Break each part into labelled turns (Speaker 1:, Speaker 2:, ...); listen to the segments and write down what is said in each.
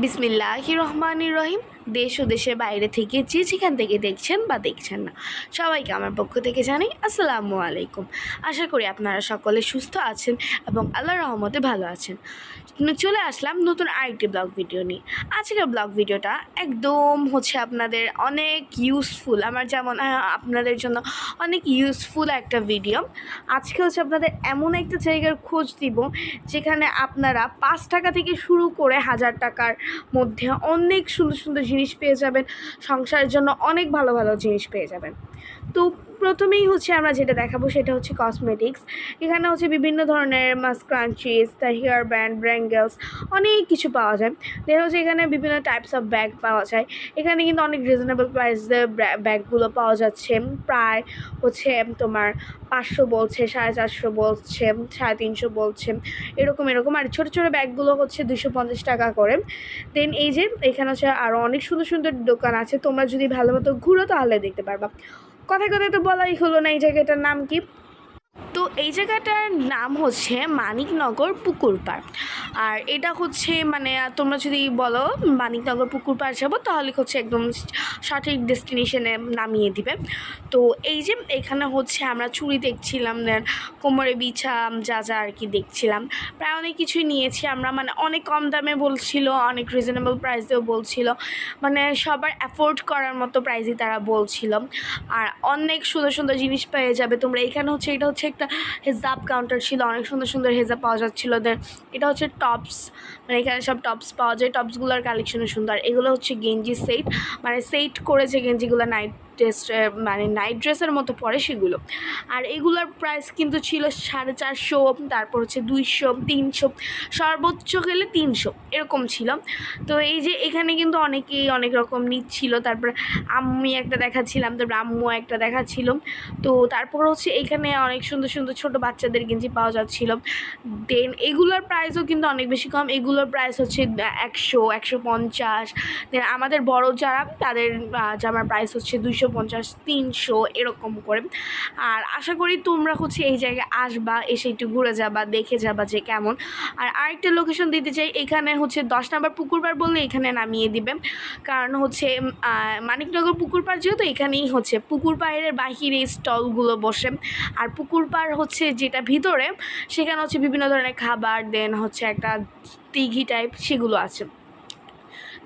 Speaker 1: बिस्मिल्लाहिर्रहमानिर्रहीम। দেশ ও দেশের বাইরে থেকে যে যেখান থেকে দেখছেন বা দেখছেন না, সবাইকে আমার পক্ষ থেকে জানাই আসসালামু আলাইকুম। আশা করি আপনারা সকলে সুস্থ আছেন এবং আল্লাহ রহমতে ভালো আছেন। চলে আসলাম নতুন আরেকটি ব্লগ ভিডিও নিয়ে। আজকের ব্লগ ভিডিওটা একদম হচ্ছে আপনাদের অনেক ইউজফুল আমার যেমন আপনাদের জন্য অনেক ইউজফুল একটা ভিডিও আজকে হচ্ছে আপনাদের এমন একটা জায়গার খোঁজ দিব, যেখানে আপনারা পাঁচ টাকা থেকে শুরু করে হাজার টাকার মধ্যে অনেক সুন্দর সুন্দর জিনিস পেয়ে যাবেন সংসারের জন্য অনেক ভালো ভালো জিনিস পেয়ে যাবেন। তো প্রথমেই হচ্ছে আমরা যেটা দেখাবো সেটা হচ্ছে কসমেটিক্স এখানে হচ্ছে বিভিন্ন ধরনের মাস্ক্রাঞ্চিস দ্য হেয়ার ব্যান্ড ব্র্যাঙ্গেলস অনেক কিছু পাওয়া যায়। দেন হচ্ছে এখানে বিভিন্ন টাইপস অফ ব্যাগ পাওয়া যায়। এখানে কিন্তু অনেক রিজনেবল প্রাইসে ব্যাগগুলো পাওয়া যাচ্ছে। প্রায় হচ্ছে তোমার পাঁচশো বলছে, সাড়ে চারশো বলছে, সাড়ে তিনশো বলছে, এরকম এরকম। আর ছোটো ছোটো ব্যাগগুলো হচ্ছে দুশো পঞ্চাশ টাকা করে। দেন এই যে, এখানে হচ্ছে আরও অনেক সুন্দর সুন্দর দোকান আছে। তোমরা যদি ভালো মতো ঘুরো তাহলে দেখতে পারবা। কথায় কথায় তো বলাই হলো না এই জায়গাটার নাম কি? তো এই জায়গাটার নাম হচ্ছে মানিকনগর পুকুর পাড়। আর এটা হচ্ছে মানে তোমরা যদি বলো মানিকনগর পুকুর পাড় যাব, তাহলে হচ্ছে একদম সঠিক ডেস্টিনেশনে নামিয়ে দিবে। তো এই যে এখানে হচ্ছে আমরা চুড়ি দেখছিলাম দেন কোমরে বিছা যা যা আর কি দেখছিলাম। প্রায় অনেক কিছুই নিয়েছি আমরা মানে অনেক কম দামে বলছিল, অনেক রিজনেবল প্রাইসেও বলছিল। মানে সবার অ্যাফোর্ড করার মতো প্রাইসই তারা বলছিল। আর অনেক সুন্দর সুন্দর জিনিস পেয়ে যাবে তোমরা। এখানে হচ্ছে, এটা হচ্ছে একটা হেজাব কাউন্টার ছিল, অনেক সুন্দর সুন্দর হেজাব পাওয়া যাচ্ছিল দেন এটা হচ্ছে টপস মানে এখানে সব টপস পাওয়া যায়। টপসগুলোর কালেকশনও সুন্দর। এগুলো হচ্ছে গেঞ্জি সেট মানে সেট করেছে গেঞ্জিগুলো নাইট ড্রেস মানে নাইট ড্রেসের মতো পরে সেগুলো। আর এগুলোর প্রাইস কিন্তু ছিল সাড়ে চারশো, তারপর হচ্ছে দুইশো, তিনশো, সর্বোচ্চ গেলে তিনশো, এরকম ছিল। তো এই যে এখানে কিন্তু অনেকেই অনেক রকম নিচ্ছিল। তারপর আমি একটা দেখাচ্ছিলাম, তারপর আম্মু একটা দেখাচ্ছিল। তো তারপর হচ্ছে এখানে অনেক সুন্দর সুন্দর ছোট বাচ্চাদের গেঞ্জি পাওয়া যাচ্ছিল। দেন এগুলোর প্রাইসও কিন্তু অনেক বেশি কম। এগুলোর প্রাইস হচ্ছে একশো একশো পঞ্চাশ। দেন আমাদের বড় যারা, তাদের জামার প্রাইস হচ্ছে দুইশো পঞ্চাশ, তিনশো এরকম করে। আর আশা করি তোমরা হচ্ছে এই জায়গায় আসবা, এসে একটু ঘুরে যাবা, দেখে যাবা যে কেমন। আর আরেকটা লোকেশন দিতে চাই, এখানে হচ্ছে দশ নম্বর পুকুরপাড় বললে এখানে নামিয়ে দিবে। কারণ হচ্ছে মানিকনগর পুকুরপাড় যেহেতু এখানেই হচ্ছে পুকুর পাড়ের বাহিরে স্টলগুলো বসে। আর পুকুর পাড় হচ্ছে যেটা ভিতরে, সেখানে হচ্ছে বিভিন্ন ধরনের খাবার, দেন হচ্ছে একটা দিঘি টাইপ সেগুলো আছে।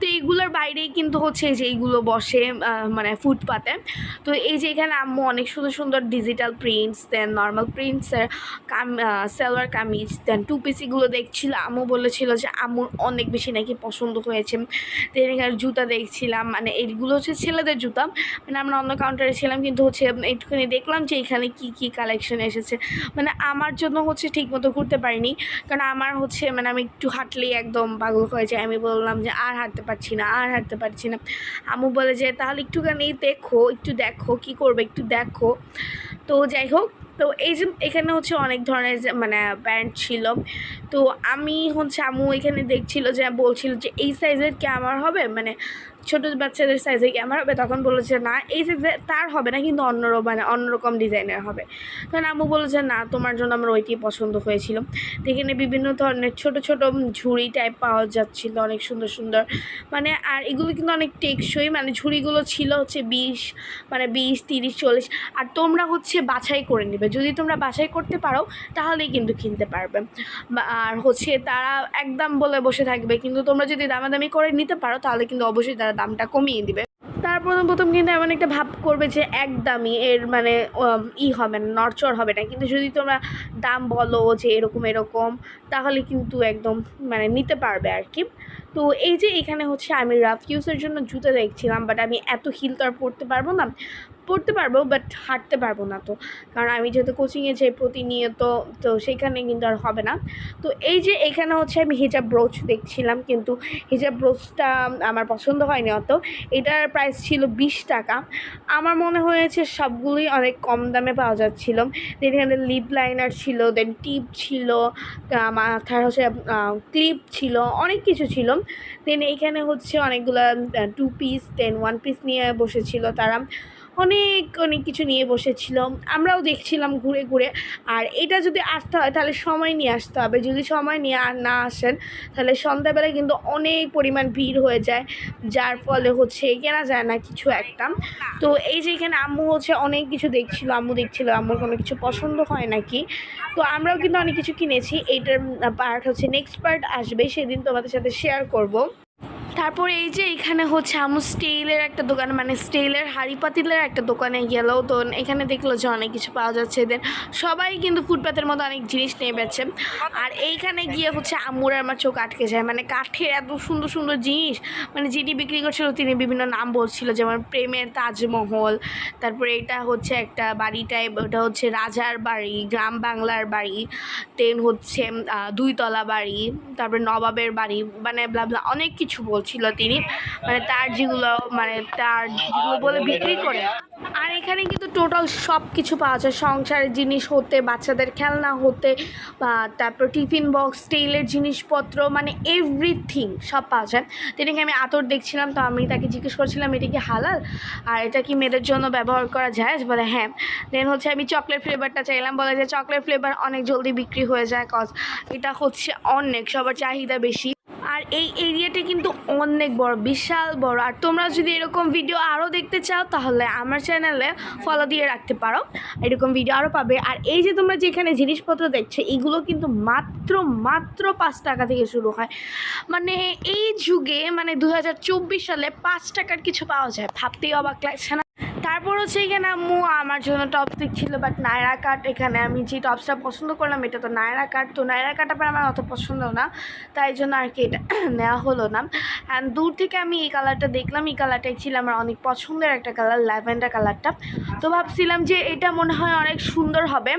Speaker 1: তো এইগুলোর বাইরেই কিন্তু হচ্ছে যে এইগুলো বসে মানে ফুটপাতে। তো এই যে এখানে আম্মু অনেক সুন্দর সুন্দর digital prints then normal প্রিন্টসের cum salwar kameez then two পিসিগুলো দেখছিল আম্মু বলেছিল যে আম্মুর অনেক বেশি নাকি পছন্দ হয়েছে। দেন এখানে জুতা দেখছিলাম মানে এইগুলো হচ্ছে ছেলেদের জুতা। মানে আমরা অন্য কাউন্টারে ছিলাম, কিন্তু হচ্ছে একটুখানি দেখলাম যে এখানে কি কি কালেকশন এসেছে। মানে আমার জন্য হচ্ছে ঠিক মতো ঘুরতে পারিনি, কারণ আমার হচ্ছে মানে আমি একটু হাঁটলেই একদম পাগল হয়ে যায় আমি বললাম যে আর হাঁটতে পারছি না, আর হাঁটতে পারছি না। আম্মু বলে যে, তাহলে একটুখানি দেখো, একটু দেখো, কি করবে একটু দেখো। তো যাই হোক, তো এই যে এখানে হচ্ছে অনেক ধরনের মানে প্যান্ট ছিল। তো আমি হচ্ছে আম্মু এখানে দেখছিল যে, বলছিল যে, এই সাইজের কি আমার হবে? মানে ছোটো বাচ্চাদের সাইজে কি আমার হবে? তখন বলল যে, না, এই সাইজে তার হবে না, কিন্তু অন্য মানে অন্যরকম ডিজাইনের হবে। তখন আম্মু বলল যে, না, তোমার জন্য আমার ওইটি পছন্দ হয়েছিল। এখানে বিভিন্ন ধরনের ছোট ছোট ঝুড়ি টাইপ পাওয়া যাচ্ছিল, অনেক সুন্দর সুন্দর। মানে আর এগুলো কিন্তু অনেক টেকসই মানে ঝুড়িগুলো ছিল হচ্ছে বিশ মানে বিশ, তিরিশ, চল্লিশ। আর তোমরা হচ্ছে বাছাই করে নেবে। যদি তোমরা বাছাই করতে পারো, তাহলেই কিন্তু কিনতে পারবে। আর হচ্ছে তারা একদম বলে বসে থাকবে। কিন্তু তোমরা যদি দামাদামি করে নিতে পারো, তাহলে কিন্তু অবশ্যই তারা দামটা কমিয়ে দিবে। তার প্রথম প্রথম কিন্তু এমন একটা ভাব করবে যে একদমই এর মানে ই হবে না, নড়চড় হবে না। কিন্তু যদি তোমরা দাম বলো যে এরকম এরকম, তাহলে কিন্তু একদম মানে নিতে পারবে আর কি। তো এই যে এখানে হচ্ছে আমি রাফ ইউজের জন্য জুতো দেখছিলাম বাট আমি এত হিল তো আর পরতে পারব না। পরতে পারব বাট হাঁটতে পারব না তো। কারণ আমি যেহেতু কোচিংয়ে যাই প্রতিনিয়ত, তো সেখানে কিন্তু আর হবে না। তো এই যে এখানে হচ্ছে আমি হিজাব ব্রোচ দেখছিলাম, কিন্তু হিজাব ব্রোচটা আমার পছন্দ হয়নি অত। এটার প্রাইস ছিল বিশ টাকা। আমার মনে হয়েছে সবগুলোই অনেক কম দামে পাওয়া যাচ্ছিল। দেন এখানে লিপ লাইনার ছিল দেন টিপ ছিল মাথার হচ্ছে ক্লিপ ছিল, অনেক কিছু ছিল। দেন এইখানে হচ্ছে অনেকগুলো two piece then one piece নিয়ে বসেছিল তারা। অনেক অনেক কিছু নিয়ে বসেছিল আমরাও দেখছিলাম ঘুরে ঘুরে। আর এটা যদি আসতে হয়, তাহলে সময় নিয়ে আসতে হবে। যদি সময় নিয়ে আর না আসেন, তাহলে সন্ধ্যাবেলায় কিন্তু অনেক পরিমাণ ভিড় হয়ে যায়। যার ফলে হচ্ছে কেনা যায় না কিছু একটা। তো এই যে এখানে আম্মু হচ্ছে অনেক কিছু দেখছিল, আম্মু দেখছিল, আম্মুর কোনো কিছু পছন্দ হয় নাকি? তো আমরাও কিন্তু অনেক কিছু কিনেছি। এইটার পার্ট হচ্ছে নেক্সট পার্ট আসবে। সেদিন তোমাদের সাথে শেয়ার করব। তারপর এই যে এখানে হচ্ছে আমু স্টিলের একটা দোকান মানে স্টিলের হাড়ি পাতিলের একটা দোকানে গেল তো এখানে দেখল যে অনেক কিছু পাওয়া যাচ্ছে এদের। সবাই কিন্তু ফুটপাতের মতো অনেক জিনিস নিয়ে বেছে আর এইখানে গিয়ে হচ্ছে আম্মুর আর আমার চোখ আটকে যায়। মানে কাঠের এত সুন্দর সুন্দর জিনিস মানে যিনি বিক্রি করছিল তিনি বিভিন্ন নাম বলছিল, যেমন প্রেমের তাজমহল, তারপরে এটা হচ্ছে একটা বাড়ি টাইপ ওটা হচ্ছে রাজার বাড়ি, গ্রাম বাংলার বাড়ি দেন হচ্ছে দুইতলা বাড়ি, তারপরে নবাবের বাড়ি মানে ব্লাবলা অনেক কিছু বলছিল তিনি মানে তার যেগুলো মানে তার যেগুলো বলে বিক্রি করে। আর এখানে কিন্তু টোটাল সব কিছু পাওয়া যায়। সংসারের জিনিস হতে, বাচ্চাদের খেলনা হতে তারপর টিফিন বক্স স্টিলের জিনিসপত্র মানে এভরিথিং সব পাওয়া যায়। তেনেকে আমি আতর দেখছিলাম, তো আমি তাকে জিজ্ঞেস করছিলাম, এটা কি হালাল? আর এটা কি মেয়েদের জন্য ব্যবহার করা যায়? বলে হ্যাঁ। দেন হচ্ছে আমি চকলেট ফ্লেভারটা চাইলাম। বলে যে চকলেট ফ্লেভার অনেক জলদি বিক্রি হয়ে যায় কজ এটা হচ্ছে অনেক, সবার চাহিদা বেশি। এই এরিয়াটা কিন্তু অনেক বড়, বিশাল বড়। আর তোমরা যদি এরকম ভিডিও আরও দেখতে চাও, তাহলে আমার চ্যানেলে ফলো দিয়ে রাখতে পারো। এরকম ভিডিও আরও পাবে। আর এই যে তোমরা যেখানে জিনিসপত্র দেখছ, এগুলো কিন্তু মাত্র মাত্র পাঁচ টাকা থেকে শুরু হয়। মানে এই যুগে মানে দু হাজার চব্বিশ সালে পাঁচ টাকার কিছু পাওয়া যায়। ভাবতেই অবাক লাগছে তারপর হচ্ছে এখানে আম্মু আমার জন্য টপস দেখছিল বাট নায়রা কাট এখানে আমি যে টপসটা পছন্দ করলাম, এটা তো নায়রা কাট। তো নায়রা কাট আবার আমার অত পছন্দ না, তাই জন্য আর কি এটা নেওয়া হলো না। অ্যান্ড দূর থেকে আমি এই কালারটা দেখলাম, এই কালারটা ছিল আমার অনেক পছন্দের একটা কালার ল্যাভেন্ডার কালারটা তো ভাবছিলাম যে এটা মনে হয় অনেক সুন্দর হবে,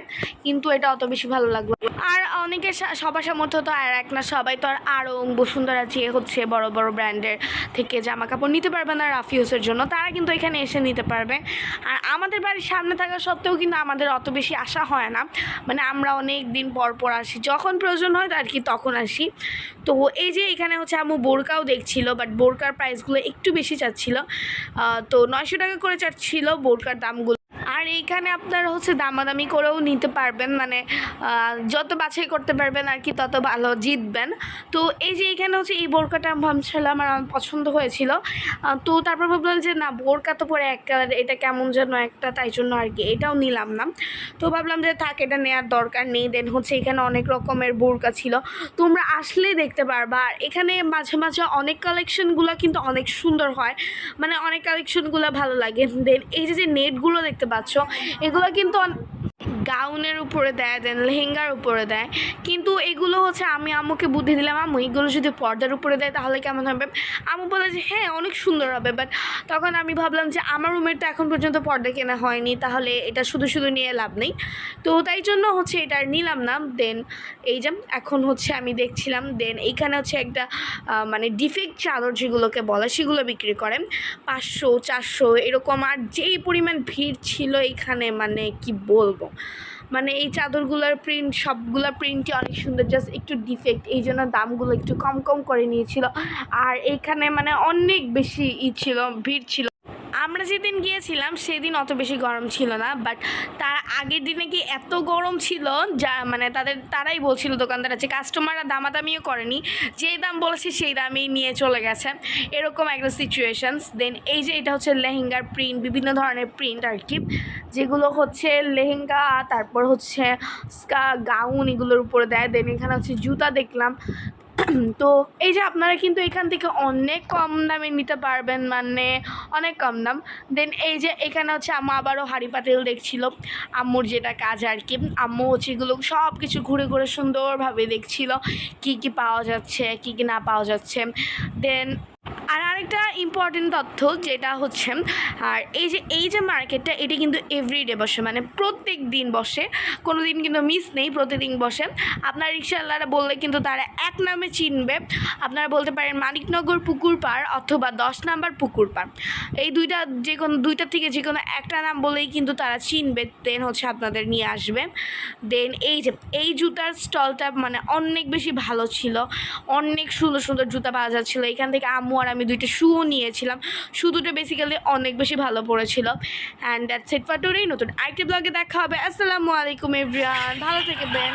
Speaker 1: কিন্তু এটা অত বেশি ভালো লাগল আর অনেকের সা- সবার সামর্থ্য তো আর এক না, সবাই তো আর আরও বসুন্ধরা যে হচ্ছে বড় বড় ব্র্যান্ডের থেকে জামা কাপড় নিতে পারবে না রাফিউসের জন্য, তারা কিন্তু এখানে এসে নিতে পারবে। আর আমাদের বাড়ির সামনে থাকা সত্ত্বেও কিন্তু আমাদের অত বেশি আসা হয় না। মানে আমরা অনেক দিন পর পর আসি। যখন প্রয়োজন হয় আর কি তখন আসি। তো এই যে এখানে হচ্ছে আমু বোরকাও দেখছিল বাট বোরকার প্রাইসগুলো একটু বেশি চাচ্ছিল। তো নয়শো টাকা করে চাচ্ছিল বোরকার দামগুলো। আর এইখানে আপনারা হচ্ছে দামাদামি করেও নিতে পারবেন মানে যত বাছাই করতে পারবেন আর কি, তত ভালো জিতবেন। তো এই যে এখানে হচ্ছে এই বোরকাটা আমি ভাবছিলাম আর আমার পছন্দ হয়েছিল। তো তারপর ভাবলাম যে না, বোরকা তো পরে এক কালার, এটা কেমন যেন একটা, তাই জন্য আর কি, এটাও নিলাম না। তো ভাবলাম যে থাক, এটা নেওয়ার দরকার নেই। দেন হচ্ছে এখানে অনেক রকমের বোরকা ছিল। তোমরা আসলেই দেখতে পারবা। আর এখানে মাঝে মাঝে অনেক কালেকশনগুলো কিন্তু অনেক সুন্দর হয়। মানে অনেক কালেকশনগুলো ভালো লাগে। দেন এই যে যে নেটগুলো দেখতে পাচ্ছ এগুলো কিন্তু গাউনের উপরে দেয় দেন লেহেঙ্গার উপরে দেয়। কিন্তু এগুলো হচ্ছে আমি আম্মুকে বুদ্ধি দিলাম, আম্মু, এগুলো যদি পর্দার উপরে দেয় তাহলে কেমন হবে? আম্মু বলে যে হ্যাঁ অনেক সুন্দর হবে। বাট তখন আমি ভাবলাম যে, আমার রুমের তো এখন পর্যন্ত পর্দা কেনা হয়নি, তাহলে এটা শুধু শুধু নিয়ে লাভ নেই। তো তাই জন্য হচ্ছে এটা নিলাম না। দেন এই যে, এখন হচ্ছে আমি দেখছিলাম দেন এইখানে হচ্ছে একটা মানে ডিফেক্ট চাদর যেগুলোকে বলে, সেগুলো বিক্রি করেন পাঁচশো, চারশো, এরকম। আর যেই পরিমাণ ভিড় ছিল এখানে মানে কি বলব? মানে এই চাদরগুলোর প্রিন্ট সবগুলো প্রিন্টই অনেক সুন্দর জাস্ট একটু ডিফেক্ট এই জন্য দামগুলো একটু কম কম করে নিয়েছিল। আর এখানে মানে অনেক বেশি ই ছিল, ভিড় ছিল। আমরা যেদিন গিয়েছিলাম, সেদিন অত বেশি গরম ছিল না বাট তার আগের দিনে কি এত গরম ছিল, যা মানে তাদের, তারাই বলছিল দোকানদার আছে কাস্টমাররা দামাদামিও করেনি, যেই দাম বলেছে সেই দামেই নিয়ে চলে গেছে। এরকম একটা সিচুয়েশনস দেন এই যে এটা হচ্ছে লেহেঙ্গার প্রিন্ট বিভিন্ন ধরনের প্রিন্ট আর কি, যেগুলো হচ্ছে লেহেঙ্গা, তারপর হচ্ছে গাউন এগুলোর উপরে দেয়। দেন এখানে হচ্ছে জুতা দেখলাম। তো এই যে আপনারা কিন্তু এখান থেকে অনেক কম দামে নিতে পারবেন মানে অনেক কম দাম। দেন এই যে এখানে হচ্ছে আম্মু আবারও হাড়ি পাতিল দেখছিল। আম্মুর যেটা কাজ আর কি, আম্মু হচ্ছে এগুলো সব কিছু ঘুরে ঘুরে সুন্দরভাবে দেখছিল। কি কি পাওয়া যাচ্ছে, কি কি না পাওয়া যাচ্ছে। দেন আর আরেকটা ইম্পর্টেন্ট তথ্য যেটা হচ্ছে, আর এই যে এই যে মার্কেটটা এটি কিন্তু এভরিডে বসে মানে প্রত্যেক দিন বসে কোনো দিন কিন্তু মিস নেই, প্রতিদিন বসে। আপনার রিক্সাওয়ালারা বললে কিন্তু তারা এক নামে চিনবে। আপনারা বলতে পারেন মানিকনগর পুকুর পাড় অথবা দশ নাম্বার পুকুর পাড়। এই দুইটা যে কোনো দুইটা থেকে যে কোনো একটা নাম বলেই কিন্তু তারা চিনবে দেন হচ্ছে আপনাদের নিয়ে আসবে। দেন এই যে, এই জুতার স্টলটা মানে অনেক বেশি ভালো ছিল। অনেক সুন্দর সুন্দর জুতা পাওয়া যাচ্ছিল। এখান থেকে আম্মু আর আমি দুইটা একটা শুও নিয়েছিলাম। শু দুটো বেসিক্যালি অনেক বেশি ভালো পড়েছিল। And that's it for today নতুন আরেকটি ব্লগে দেখা হবে। আসসালামু আলাইকুম এভরিয়ান ভালো থাকবেন।